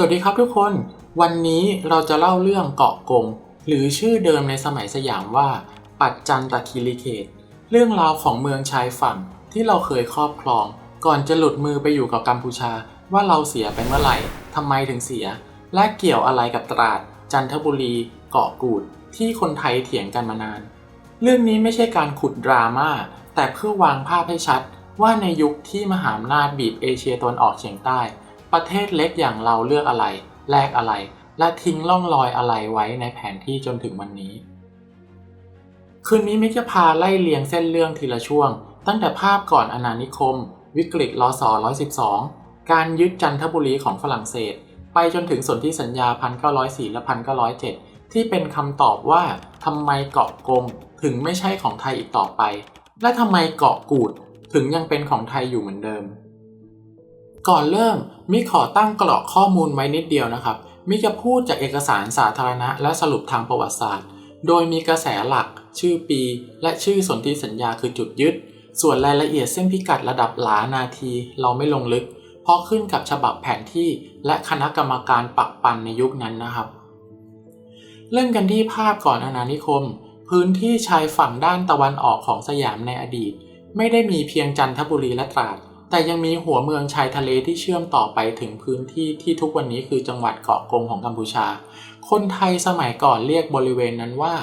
สวัสดีครับทุกคน วันนี้เราจะเล่าเรื่องเกาะกง หรือชื่อเดิมในสมัยสยามว่า ปัจจันตคีรีเขต เรื่องราวของเมืองชายฝั่งที่เราเคยครอบครอง ก่อนจะหลุดมือไปอยู่กับกัมพูชาว่าเราเสียไปเมื่อไหร่ทำไมถึงเสีย และเกี่ยวอะไรกับตราด จันทบุรี เกาะกูด ที่คนไทยเถียงกันมานาน เรื่องนี้ไม่ใช่การขุดดราม่าแต่เพื่อวางภาพให้ชัด ว่าในยุคที่มหาอำนาจบีบเอเชียตะวันออกเฉียงใต้ ประเทศเล็กอย่างเราเลือกอะไร แลกอะไร และทิ้งร่องรอยอะไรไว้ในแผนที่จนถึงวันนี้ คืนนี้มิกจะพาไล่เลียงเส้นเรื่องทีละช่วง ตั้งแต่ภาพก่อนอาณานิคม วิกฤตรอสอ112 การยึดจันทบุรีของฝรั่งเศส ไปจนถึงสนธิสัญญา 1904 และ 1907 ที่เป็นคำตอบว่าทำไมเกาะกงถึงไม่ใช่ของไทยอีกต่อไป และทำไมเกาะกูดถึงยังเป็นของไทยอยู่เหมือนเดิม ก่อนเริ่มมิขอตั้งกรอกข้อมูลไว้นิดเดียวนะครับมิจะพูดจากเอกสารสาธารณะและสรุปทางประวัติศาสตร์ โดยมีกระแสหลัก ชื่อปี และชื่อสนธิสัญญาคือจุดยึด ส่วนรายละเอียดเส้นพิกัดระดับหลานาที เราไม่ลงลึก เพราะขึ้นกับฉบับแผนที่และคณะกรรมการปักปันในยุคนั้นนะครับ เริ่มกันที่ภาพก่อนอาณานิคม พื้นที่ชายฝั่งด้านตะวันออกของสยามในอดีต ไม่ได้มีเพียงจันทบุรีและตราด แต่ยังมีหัวเมืองชายทะเลที่เชื่อมต่อไปถึงพื้นที่ที่ทุกวันนี้คือจังหวัดเกาะกงของกัมพูชา คนไทยสมัยก่อนเรียกบริเวณนั้นว่า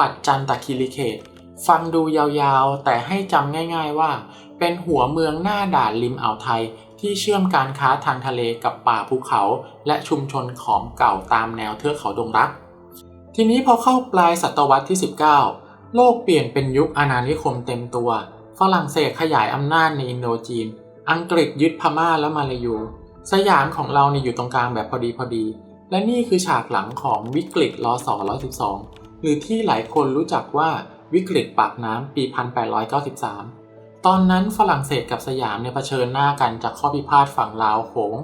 ปัจจันตคีรีเขต ฟังดูยาวๆ แต่ให้จำง่ายๆว่า เป็นหัวเมืองหน้าด่านริมอ่าวไทยที่เชื่อมการค้าทางทะเลกับป่าภูเขา และชุมชนของเก่าตามแนวเทือกเขาดงรัก ทีนี้พอเข้าปลายศตวรรษที่ 19 โลกเปลี่ยนเป็นยุคอาณานิคมเต็มตัว ฝรั่งเศสขยายอำนาจในอินโดจีน อังกฤษยึดพม่าและมาลายู สยามของเราเนี่ยอยู่ตรงกลางแบบพอดีพอดี และนี่คือฉากหลังของวิกฤตรศ112 หรือที่หลายคนรู้จักว่าวิกฤตปากน้ำปี 1893 ตอนนั้นฝรั่งเศสกับสยามเนี่ยเผชิญหน้ากันจากข้อพิพาทฝั่งลาวโขง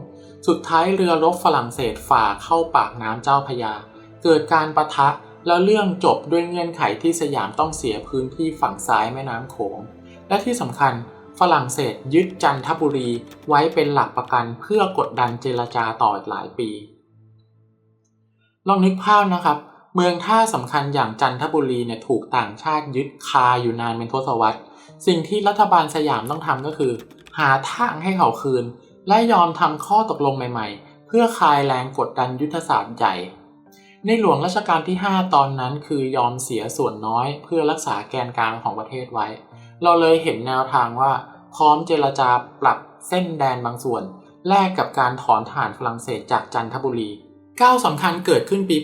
สุดท้ายเรือรบฝรั่งเศสฝ่าเข้าปากน้ำเจ้าพยา เกิดการประทะแล้วเรื่องจบด้วยเงื่อนไขที่สยามต้องเสียพื้นที่ฝั่งซ้ายแม่น้ำโขง และที่สำคัญ ฝรั่งเศสยึดจันทบุรีไว้เป็นหลักประกันเพื่อกดดันเจรจาต่ออีกหลายปี ลองนึกภาพนะครับ เมืองท่าสำคัญอย่างจันทบุรีเนี่ยถูกต่างชาติยึดคาอยู่นานเป็นทศวรรษ สิ่งที่รัฐบาลสยามต้องทำก็คือ หาทางให้เขาคืน และยอมทำข้อตกลงใหม่ๆ เพื่อคลายแรงกดดันยุทธศาสตร์ใหญ่ในหลวงรัชกาลที่ 5 ตอนนั้นคือยอมเสียส่วนน้อยเพื่อรักษาแกนกลางของประเทศไว้ เราเลยเห็นแนวทางว่า พร้อมเจรจาปรับเส้นแดนบางส่วน แลกกับการถอนฐานฝรั่งเศสจากจันทบุรีก้าวสำคัญเกิดขึ้นปี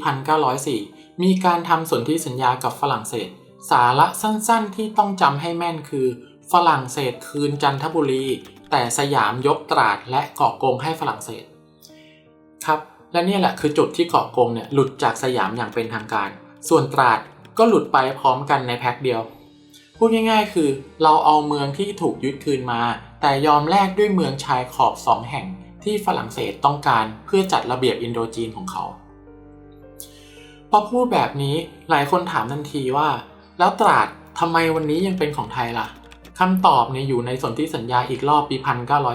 1904 มีการทำสนธิสัญญากับฝรั่งเศส สาระสั้นๆที่ต้องจำให้แม่นคือ ฝรั่งเศสคืนจันทบุรี แต่สยามยกตราดและเกาะกงให้ฝรั่งเศสครับและนี่แหละคือจุดที่เกาะกงเนี่ยหลุดจากสยามอย่างเป็นทางการ ส่วนตราดก็หลุดไปพร้อมกันในแพ็คเดียว พูดง่ายๆ คือเราเอาเมืองที่ถูกยึดคืนมา แต่ยอมแลกด้วยเมืองชายขอบสองแห่งที่ฝรั่งเศสต้องการเพื่อจัดระเบียบอินโดจีนของเขาพอพูดแบบนี้หลายคนถามทันทีว่า แล้วตราดทำไมวันนี้ยังเป็นของไทยล่ะคำตอบเนี่ยอยู่ในสนธิสัญญาอีกรอบปี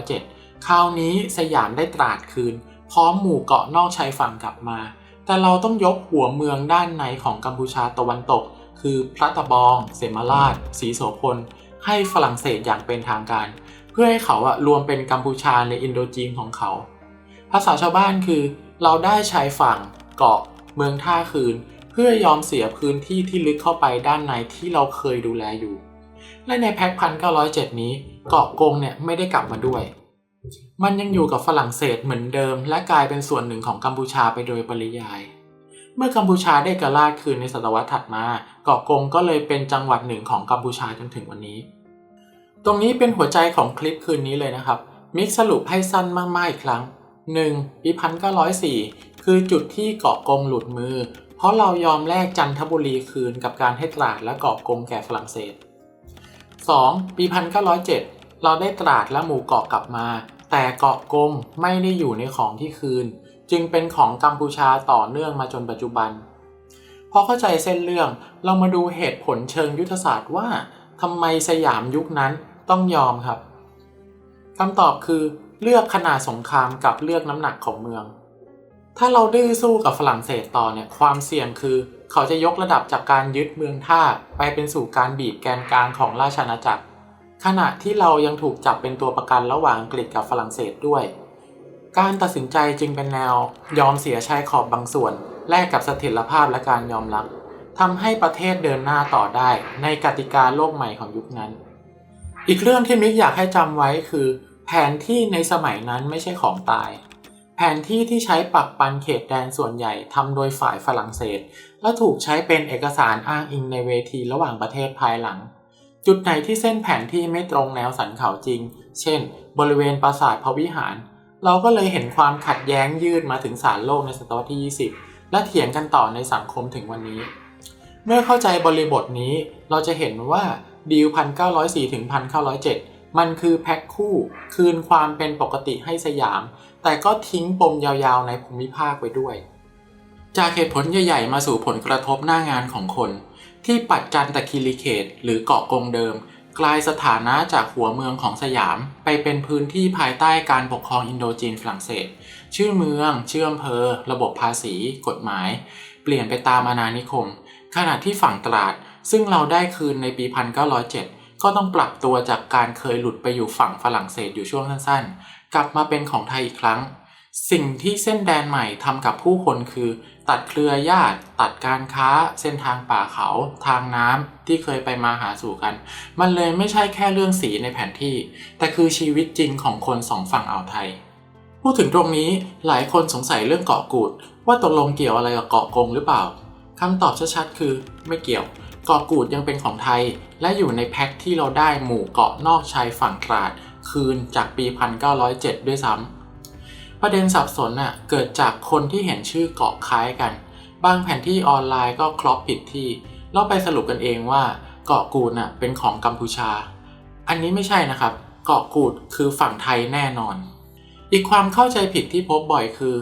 1907 คราวนี้สยามได้ตราดคืน พร้อมหมู่เกาะนอกชายฝั่งกลับมา แต่เราต้องยกหัวเมืองด้านในของกัมพูชาตะวันตก คือพระตะบอง เสมาราชศรีโสพล ให้ฝรั่งเศสอย่างเป็นทางการ เพื่อให้เขาอะรวมเป็นกัมพูชาในอินโดจีนของเขา ภาษาชาวบ้านคือ เราได้ชายฝั่งเกาะเมืองท่าคืน เพื่อยอมเสียพื้นที่ที่ลึกเข้าไปด้านในที่เราเคยดูแลอยู่ และในแพ็คพันเก้าร้อยเจ็ดนี้เกาะกงเนี่ยไม่ได้กลับมาด้วยมันยังอยู่กับฝรั่งเศสเหมือนเดิม และกลายเป็นส่วนหนึ่งของกัมพูชาไปโดยปริยาย เมื่อกัมพูชาได้กระลาดคืนในศตวรรษถัดมา เกาะกงก็เลยเป็นจังหวัดหนึ่งของกัมพูชาจนถึงวันนี้ ตรงนี้เป็นหัวใจของคลิปคืนนี้เลยนะครับ มิกสรุปให้สั้นมากๆอีกครั้ง 1. ปีพันเก้าร้อยสี่คือจุดที่เกาะกงหลุดมือ เพราะเรายอมแลกจันทบุรีคืนกับการให้ตราดและเกาะกงแก่ฝรั่งเศส 2. ปีพันเก้าร้อยเจ็ดเราได้ตราดและหมู่เกาะกลับมา แต่เกาะกงไม่ได้อยู่ในของที่คืน จึงเป็นของกัมพูชาต่อเนื่องมาจนปัจจุบัน พอเข้าใจเส้นเรื่องเรามาดูเหตุผลเชิงยุทธศาสตร์ว่าทำไมสยามยุคนั้นต้องยอมครับคำตอบคือเลือกขนาดสงครามกับเลือกน้ำหนักของเมือง ถ้าเราดื้อสู้กับฝรั่งเศสต่อเนี่ยความเสี่ยงคือ เขาจะยกระดับจากการยึดเมืองท่าไปเป็นสู่การบีบแกนกลางของราชอาณาจักร ขณะที่เรายังถูกจับเป็นตัวประกันระหว่างอังกฤษกับฝรั่งเศสด้วย การตัดสินใจจึงเป็นแนว ยอมเสียชายขอบบางส่วน แลกกับเสถียรภาพและการยอมรับทำให้ประเทศเดินหน้าต่อได้ในกติกาโลกใหม่ของยุคนั้น อีกเรื่องที่มิกอยากให้จำไว้คือ แผนที่ในสมัยนั้นไม่ใช่ของตาย แผนที่ที่ใช้ปักปันเขตแดนส่วนใหญ่ทำโดยฝ่ายฝรั่งเศส และถูกใช้เป็นเอกสารอ้างอิงในเวทีระหว่างประเทศภายหลัง จุดไหนที่เส้นแผนที่ไม่ตรงแนวสันเขาจริง เช่น บริเวณปราสาทพระวิหาร เราก็เลยเห็นความขัดแย้งยืดมาถึงศาลโลกในศตวรรษที่ 20 และเถียงกันต่อในสังคมถึงวันนี้ เมื่อเข้าใจบริบทนี้ เราจะเห็นว่าดีล1904ถึง1907 มันคือแพ็คคู่คืนความเป็นปกติให้สยาม แต่ก็ทิ้งปมยาวๆในภูมิภาคไว้ด้วย จากเหตุผลใหญ่ๆมาสู่ผลกระทบหน้างานของคน ที่ปัดจันตะคิริเขต หรือเกาะกงเดิม กลายสถานะจากหัวเมืองของสยาม ไปเป็นพื้นที่ภายใต้การปกครองอินโดจีนฝรั่งเศส ชื่อเมือง ชื่ออำเภอ ระบบภาษี กฎหมาย เปลี่ยนไปตามอาณานิคม ขณะที่ฝั่งตราด ซึ่งเราได้คืนในปี 1907 ก็ต้องปรับตัวจากการเคยหลุดไปอยู่ฝั่งฝรั่งเศสอยู่ช่วงสั้นๆ กลับมาเป็นของไทยอีกครั้ง สิ่งที่เส้นแดนใหม่ทำกับผู้คนคือ ตัดเครือญาติ ตัดการค้า เส้นทางป่าเขา ทางน้ำที่เคยไปมาหาสู่กัน มันเลยไม่ใช่แค่เรื่องสีในแผนที่ แต่คือชีวิตจริงของคนสองฝั่งอ่าวไทย พูดถึงตรงนี้หลายคนสงสัยเรื่องเกาะกูด ว่าตกลงเกี่ยวอะไรกับเกาะกงหรือเปล่าคำตอบชัดๆคือ ไม่เกี่ยวเกาะกูดยังเป็นของไทย และอยู่ในแพ็คที่เราได้หมู่เกาะนอกชายฝั่งตราด คืนจากปี 1907 ด้วยซ้ำ ประเด็นสับสนน่ะเกิดจากคนที่เห็นชื่อเกาะคล้ายกัน บางแผนที่ออนไลน์ก็ครอปผิดที่เราไปสรุปกันเองว่าเกาะกูดน่ะเป็นของกัมพูชา อันนี้ไม่ใช่นะครับ เกาะกูดคือฝั่งไทยแน่นอน อีกความเข้าใจผิดที่พบบ่อยคือ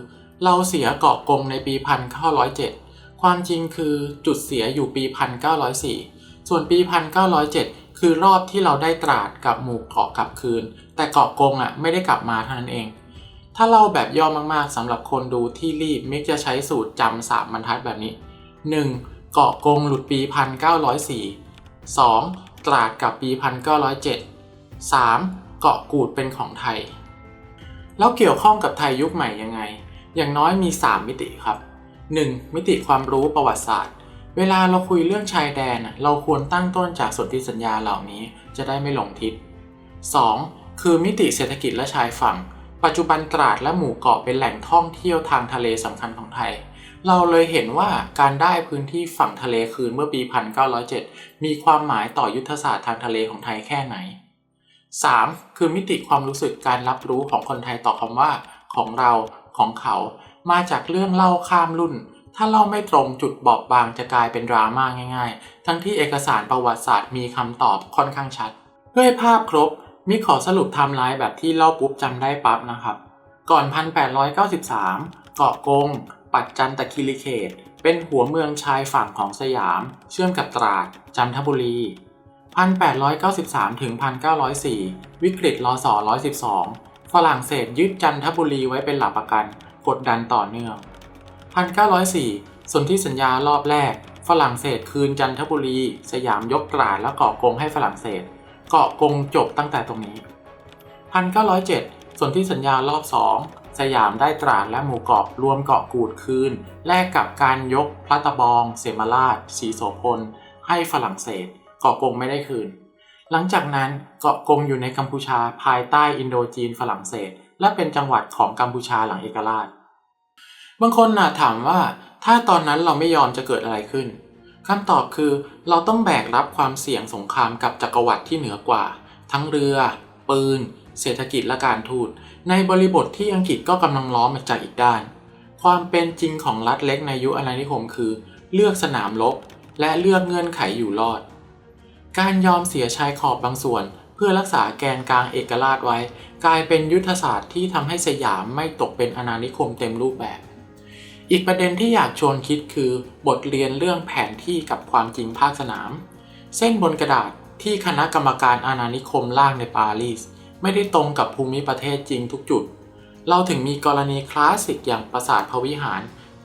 เราเสียเกาะกงในปี 1907 ความจริงคือจุดเสียอยู่ปี 1904 ส่วนปี 1907 คือรอบที่เราได้ตราดกับหมู่เกาะกลับคืน แต่เกาะกงอะไม่ได้กลับมาเท่านั้นเอง ถ้าเล่าแบบย่อมากๆสำหรับคนดูที่รีบมิกจะใช้สูตรจำสามบรรทัดแบบนี้ 1. เกาะกงหลุดปี 1904 2. ตราดกับปี 1907 3. เกาะกูดเป็นของไทย แล้วเกี่ยวข้องกับไทยยุคใหม่ยังไง อย่างน้อยมี 3 มิติครับ 1. มิติความรู้ประวัติศาสตร์ เวลาเราคุยเรื่องชายแดน เราควรตั้งต้นจากสนธิสัญญาเหล่านี้จะได้ไม่หลงทิศ 2. คือมิติเศรษฐกิจและชายฝั่ง ปัจจุบันตราดและหมู่เกาะเป็นแหล่งท่องเที่ยวทางทะเลสำคัญของไทย เราเลยเห็นว่าการได้พื้นที่ฝั่งทะเลคืนเมื่อปี 1907 มีความหมายต่อยุทธศาสตร์ทางทะเลของไทยแค่ไหน 3. คือมิติความรู้สึกการรับรู้ของคนไทยต่อคำว่า ของเราของเขา มาจากเรื่องเล่าข้ามรุ่น ถ้าเล่าไม่ตรงจุดบอบบางจะกลายเป็นดราม่าง่าย ๆ ทั้งที่เอกสารประวัติศาสตร์มีคำตอบค่อนข้างชัดเพื่อให้ภาพครบ มิขอสรุปไทม์ไลน์แบบที่เล่าปุ๊บจำได้ปั๊บนะครับ ก่อน 1893 เกาะกง ปัดจันตะคิริเขต เป็นหัวเมืองชายฝั่งของสยาม เชื่อมกับตราด จันทบุรี 1893 ถึง 1904 วิกฤตรศ112 ฝรั่งเศสยึดจันทบุรีไว้เป็นหลักประกัน กดดันต่อเนื่อง 1904 สนธิสัญญารอบแรก ฝรั่งเศสคืนจันทบุรี สยามยกตราดและเกาะกงให้ฝรั่งเศส เกาะกงจบตั้งแต่ตรงนี้ 1907 ส่วนธิสัญญารอบ 2 สยามได้ตราดและหมู่เกาะรวมเกาะกูดคืน แลกกับการยกพระตะบอง เสมาราชสีโสพล ให้ฝรั่งเศส เกาะกงไม่ได้คืน หลังจากนั้นเกาะกงอยู่ในกัมพูชาภายใต้อินโดจีนฝรั่งเศส และเป็นจังหวัดของกัมพูชาหลังเอกราช บางคนน่ะถามว่าถ้าตอนนั้นเราไม่ยอมจะเกิดอะไรขึ้น คำตอบคือเราต้องแบกรับความเสี่ยงสงครามกับจักรวรรดิที่เหนือกว่า ทั้งเรือ ปืน เศรษฐกิจและการทูต ในบริบทที่อังกฤษก็กำลังล้อมมาจากอีกด้าน ความเป็นจริงของรัฐเล็กในยุคอาณานิคมคือ เลือกสนามรบและเลือกเงื่อนไขอยู่รอด การยอมเสียชายขอบบางส่วน เพื่อรักษาแกนกลางเอกราชไว้ กลายเป็นยุทธศาสตร์ที่ทำให้สยามไม่ตกเป็นอาณานิคมเต็มรูปแบบ อีกประเด็นที่อยากชวนคิดคือบทเรียนเรื่องแผนที่กับความจริงภาคสนาม เส้นบนกระดาษที่คณะกรรมการอาณานิคมล่างในปารีส ไม่ได้ตรงกับภูมิประเทศจริงทุกจุด เราถึงมีกรณีคลาสสิกอย่างปราสาทพระวิหาร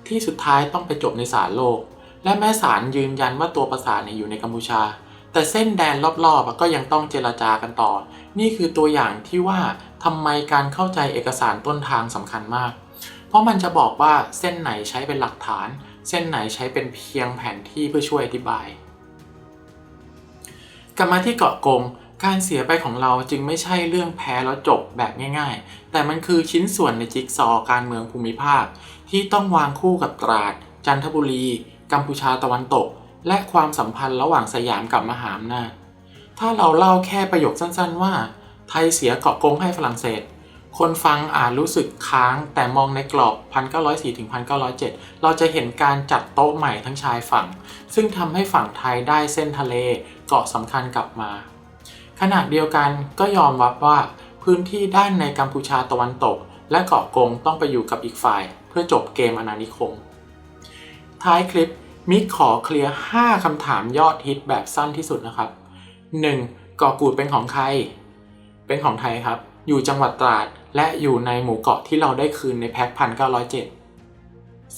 ที่สุดท้ายต้องไปจบในศาลโลก และแม้ศาลยืนยันว่าตัวปราสาทอยู่ในกัมพูชา แต่เส้นแดนรอบๆก็ยังต้องเจรจากันต่อ นี่คือตัวอย่างที่ว่าทำไมการเข้าใจเอกสารต้นทางสำคัญมาก เพราะมันจะบอกว่าเส้นไหนใช้เป็นหลักฐาน เส้นไหนใช้เป็นเพียงแผนที่เพื่อช่วยอธิบาย กลับมาที่เกาะกง การเสียไปของเราจึงไม่ใช่เรื่องแพ้แล้วจบแบบง่าย ๆ แต่มันคือชิ้นส่วนในจิ๊กซอว์การเมืองภูมิภาค ที่ต้องวางคู่กับตราด จันทบุรี กัมพูชาตะวันตก และความสัมพันธ์ระหว่างสยามกับมหาอำนาจถ้าเราเล่าแค่ประโยคสั้นๆว่า ไทยเสียเกาะกงให้ฝรั่งเศส คนฟังอาจรู้สึกค้างแต่มองในกรอบ 1904ถึง1907 เราจะเห็นการจัดโต๊ะใหม่ทั้งชายฝั่ง ซึ่งทำให้ฝั่งไทยได้เส้นทะเลเกาะสำคัญกลับมา ขณะเดียวกันก็ยอมรับว่า พื้นที่ด้านในกัมพูชาตะวันตก และเกาะกงต้องไปอยู่กับอีกฝ่าย เพื่อจบเกมอาณานิคม ท้ายคลิปมิกขอเคลียร์ 5คำถามยอดฮิตแบบสั้นที่สุดนะครับ 1. เกาะกูดเป็นของใคร เป็นของไทยครับ อยู่จังหวัดตราด และอยู่ในหมู่เกาะที่เราได้คืนในแพ็คพันเก้าร้อยเจ็ด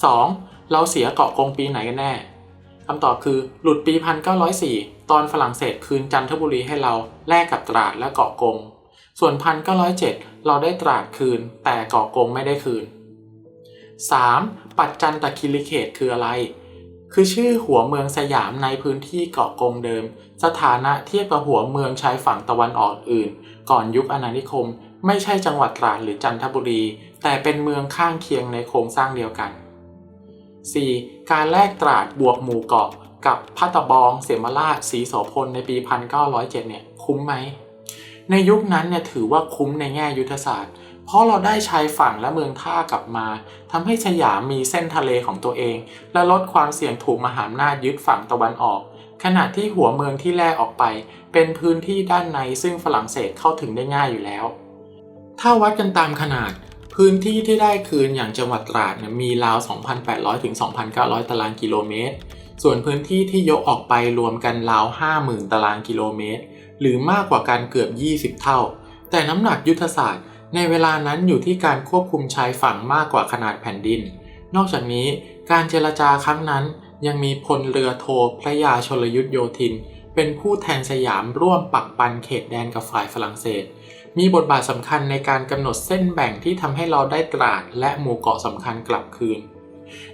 สองเราเสียเกาะกงปีไหนกันแน่คำตอบคือหลุดปี 1904 ตอนฝรั่งเศสคืนจันทบุรีให้เราแลกกับตราดและเกาะกง ส่วน 1907 เราได้ตราดคืน แต่เกาะกงไม่ได้คืน 3. ปัจจันตคิริเขตคืออะไร คือชื่อหัวเมืองสยามในพื้นที่เกาะกงเดิม สถานะเทียบกับหัวเมืองชายฝั่งตะวันออกอื่น ก่อนยุคอาณานิคม ไม่ใช่จังหวัดตราดหรือจันทบุรี แต่เป็นเมืองข้างเคียงในโครงสร้างเดียวกัน 4. การแลกตราดบวกหมู่เกาะกับพัตบองเสมาราชศรีโสพลในปี 1907 เนี่ยคุ้มไหม ในยุคนั้นเนี่ยถือว่าคุ้มในแง่ยุทธศาสตร์ เพราะเราได้ชายฝั่งและเมืองท่ากลับมาทำให้สยามมีเส้นทะเลของตัวเอง และลดความเสี่ยงถูกมหาอำนาจยึดฝั่งตะวันออก ขณะที่หัวเมืองที่แลกออกไป เป็นพื้นที่ด้านในซึ่งฝรั่งเศสเข้าถึงได้ง่ายอยู่แล้ว ถ้าวัดกันตามขนาด พื้นที่ที่ได้คืนอย่างจังหวัดตราดมีราว 2,800ถึง2,900 ตารางกิโลเมตร ส่วนพื้นที่ที่ยกออกไปรวมกันราว 50,000 ตารางกิโลเมตร หรือมากกว่าการเกือบ 20 เท่า แต่น้ำหนักยุทธศาสตร์ ในเวลานั้นอยู่ที่การควบคุมชายฝั่งมากกว่าขนาดแผ่นดิน นอกจากนี้การเจรจาครั้งนั้นยังมีพลเรือโทพระยาชลยุทธโยธิน เป็นผู้แทนสยามร่วมปักปันเขตแดนกับฝ่ายฝรั่งเศส มีบทบาทสำคัญในการกำหนดเส้นแบ่งที่ทำให้เราได้ตราดและหมู่เกาะสำคัญกลับคืน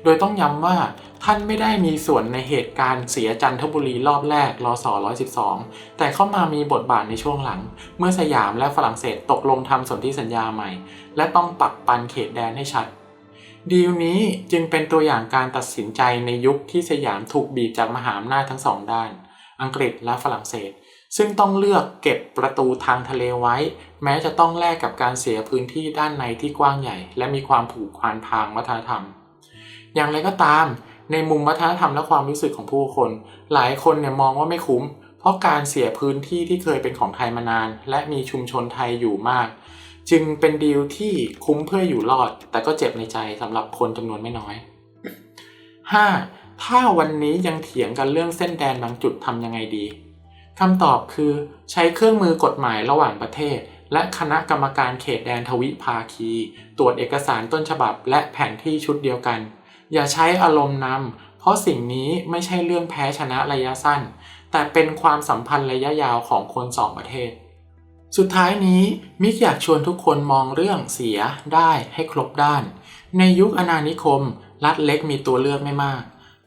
โดยต้องย้ำว่าท่านไม่ได้มีส่วนในเหตุการณ์เสียจันทบุรีรอบแรกรศ112 แต่เข้ามามีบทบาทในช่วงหลัง เมื่อสยามและฝรั่งเศสตกลงทำสนธิสัญญาใหม่ และต้องปักปันเขตแดนให้ชัด ดีลนี้จึงเป็นตัวอย่างการตัดสินใจในยุคที่สยามถูกบีบจากมหาอำนาจทั้งสองด้าน อังกฤษและฝรั่งเศส ซึ่งต้องเลือกเก็บประตูทางทะเลไว้ แม้จะต้องแลกกับการเสียพื้นที่ด้านในที่กว้างใหญ่ และมีความผูกพันทางวัฒนธรรม อย่างไรก็ตาม ในมุมวัฒนธรรมและความรู้สึกของผู้คน หลายคนเนี่ยมองว่าไม่คุ้ม เพราะการเสียพื้นที่ที่เคยเป็นของไทยมานาน และมีชุมชนไทยอยู่มาก จึงเป็นดีลที่คุ้มเพื่ออยู่รอด แต่ก็เจ็บในใจสำหรับคนจำนวนไม่น้อย 5. ถ้าวันนี้ยังเถียงกันเรื่องเส้นแดนบางจุดทำยังไงดีคำตอบคือใช้เครื่องมือกฎหมายระหว่างประเทศ และคณะกรรมการเขตแดนทวิภาคี ตรวจเอกสารต้นฉบับและแผนที่ชุดเดียวกัน อย่าใช้อารมณ์นำเพราะสิ่งนี้ไม่ใช่เรื่องแพ้ชนะระยะสั้น แต่เป็นความสัมพันธ์ระยะยาวของคนสองประเทศ สุดท้ายนี้มิกอยากชวนทุกคนมองเรื่องเสียได้ให้ครบด้าน ในยุคอาณานิคม รัฐเล็กมีตัวเลือกไม่มาก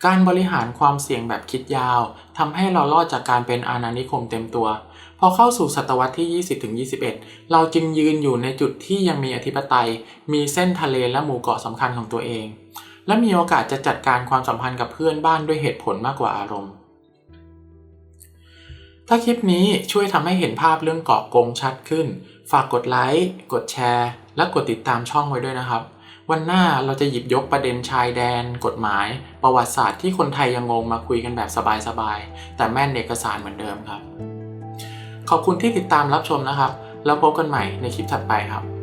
การบริหารความเสี่ยงแบบคิดยาวทำให้เรารอดจากการเป็นอาณานิคมเต็มตัว พอเข้าสู่ศตวรรษที่ 20-21 เราจึงยืนอยู่ในจุดที่ยังมีอธิปไตย มีเส้นทะเลและหมู่เกาะสำคัญของตัวเอง และมีโอกาสจะจัดการความสัมพันธ์กับเพื่อนบ้านด้วยเหตุผลมากกว่าอารมณ์ ถ้าคลิปนี้ช่วยทำให้เห็นภาพเรื่องเกาะกงชัดขึ้น ฝากกดไลค์ กดแชร์ และกดติดตามช่องไว้ด้วยนะครับ วันหน้าเราจะหยิบยกประเด็นชายแดน กฎหมาย ประวัติศาสตร์ที่คนไทยยังงงมาคุยกันแบบสบายๆ แต่แม่นเอกสารเหมือนเดิมครับ ขอบคุณที่ติดตามรับชมนะครับ แล้วพบกันใหม่ในคลิปถัดไปครับ